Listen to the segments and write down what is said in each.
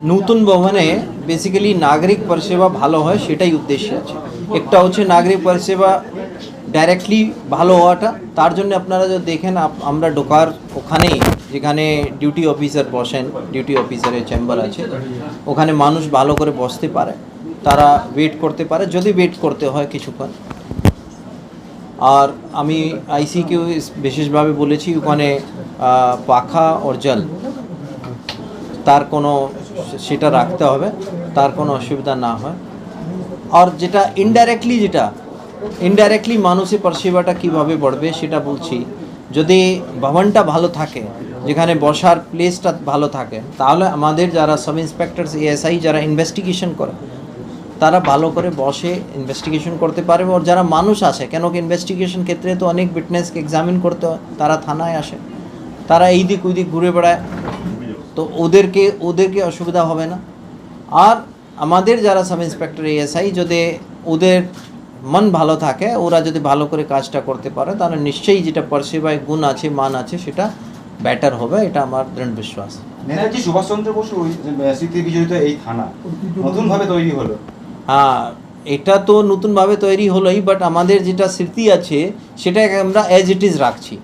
নতুন ভবনে বেসিক্যালি নাগরিক পরিষেবা ভালো হয়, সেটাই উদ্দেশ্য আছে। একটা হচ্ছে নাগরিক পরিষেবা ডাইরেক্টলি ভালো হওয়াটা, তার জন্য আপনারা যদি দেখেন আমরা ঢোকার ওখানেই, যেখানে ডিউটি অফিসার বসেন ডিউটি অফিসারের চেম্বার আছে, ওখানে মানুষ ভালো করে বসতে পারে, তারা ওয়েট করতে পারে, যদি ওয়েট করতে হয় কিছুক্ষণ। আর আমি আইসিকেও বিশেষভাবে বলেছি, ওখানে পাখা ওর জল তার কোনো সেটা রাখতে হবে, তার কোনো অসুবিধা না হয়। আর যেটা ইনডাইরেক্টলি যেটা ইনডাইরেক্টলি মানুষের পরিষেবাটা কীভাবে বাড়বে সেটা বলছি। যদি ভবনটা ভালো থাকে, যেখানে বসার প্লেসটা ভালো থাকে, তাহলে আমাদের যারা সাব ইন্সপেক্টরস এএসআই যারা ইনভেস্টিগেশন করে, তারা ভালো করে বসে ইনভেস্টিগেশন করতে পারবে। আর যারা মানুষ আসে কেন কি ইনভেস্টিগেশন ক্ষেত্রে তো অনেক উইটনেসকে এক্সামিন করতে হয়, তারা থানায় আসে। তারা এই দিক ওই দিক ঘুরে বেড়ায়। তো ওদেরকে ওদেরকে অসুবিধা হবে না। আর আমাদের যারা সাব ইন্সপেক্টর এএসআই যদি ওদের মন ভালো থাকে ওরা যদি ভালো করে কাজটা করতে পারে তাহলে নিশ্চয়ই যেটা পরিষেবায় গুণ আছে মান আছে সেটা বেটার হবে এটা আমার দৃঢ় বিশ্বাস। নেতাজি সুভাষচন্দ্র বসু স্মৃতি বিজড়িত এই থানা নতুন ভাবে তৈরি হলো। হ্যাঁ এটা তো নতুনভাবে তৈরি হলোই বাট আমাদের যেটা স্মৃতি আছে সেটাকে আমরা অ্যাজ ইট ইজ রাখছি।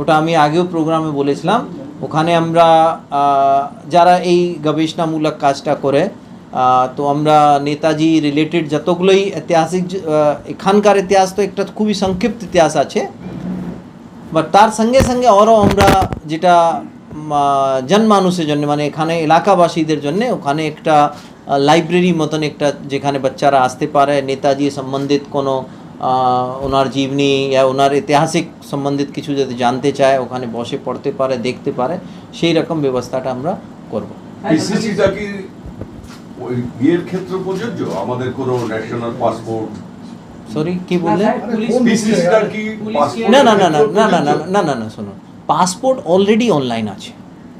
ওটা আমি আগেও প্রোগ্রামে বলেছিলাম ওখানে আমরা যারা এই গবেষণামূলক কাজটা করে তো আমরা নেতাজি রিলেটেড যতগুলোই ঐতিহাসিক এখানকার ইতিহাস তো একটা খুবই সংক্ষিপ্ত ইতিহাস আছে। বাট তার সঙ্গে সঙ্গে আরও আমরা যেটা জনমানুষের জন্য মানে এখানে এলাকাবাসীদের জন্য ওখানে একটা লাইব্রেরি মতন একটা যেখানে বাচ্চারা আসতে পারে, নেতাজি সম্বন্ধিত কোনো ওনার জীবনী বা ওনার ঐতিহাসিক সম্বন্ধিত কিছু যদি জানতে চায় ওখানে বসে পড়তে পারে দেখতে পারে সেই রকম ব্যবস্থাটা আমরা করব। পিসিসিটা কি ওই বিয়ের ক্ষেত্রে প্রযোজ্য? আমাদের কোনো ন্যাশনাল পাসপোর্ট সরি কি বললেন? না না না না না না না না না না শুনুন। পাসপোর্ট অলরেডি অনলাইন আছে।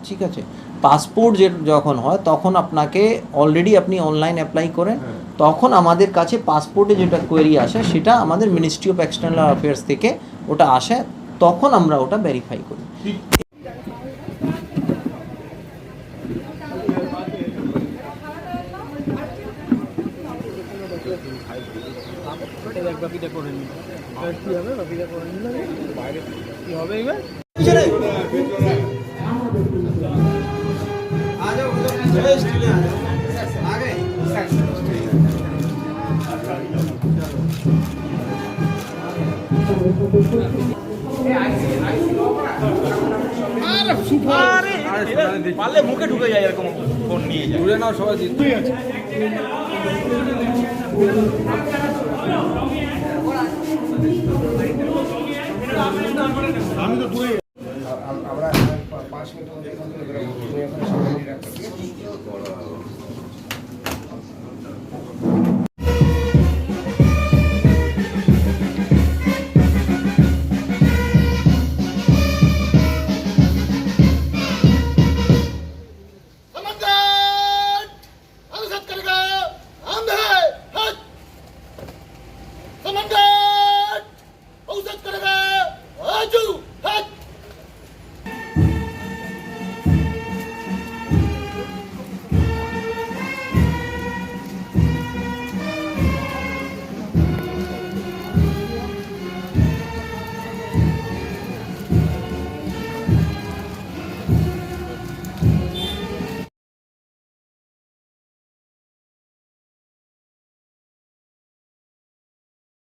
ঠিক আছে? পাসপোর্ট যে যখন হয় তখন আপনাকে অলরেডি আপনি অনলাইন অ্যাপ্লাই করেন তখন আমাদের কাছে পাসপোর্টে যেটা কোয়েরি আসে, সেটা আমাদের মিনিস্ট্রি অফ এক্সটার্নাল অ্যাফেয়ার্স থেকে ওটা আসে, তখন আমরা ওটা ভেরিফাই করি। পারলে মুখে ঢুকে যায় এরকম ফোন নিয়ে যায় ঘুরে নাও Come on, go!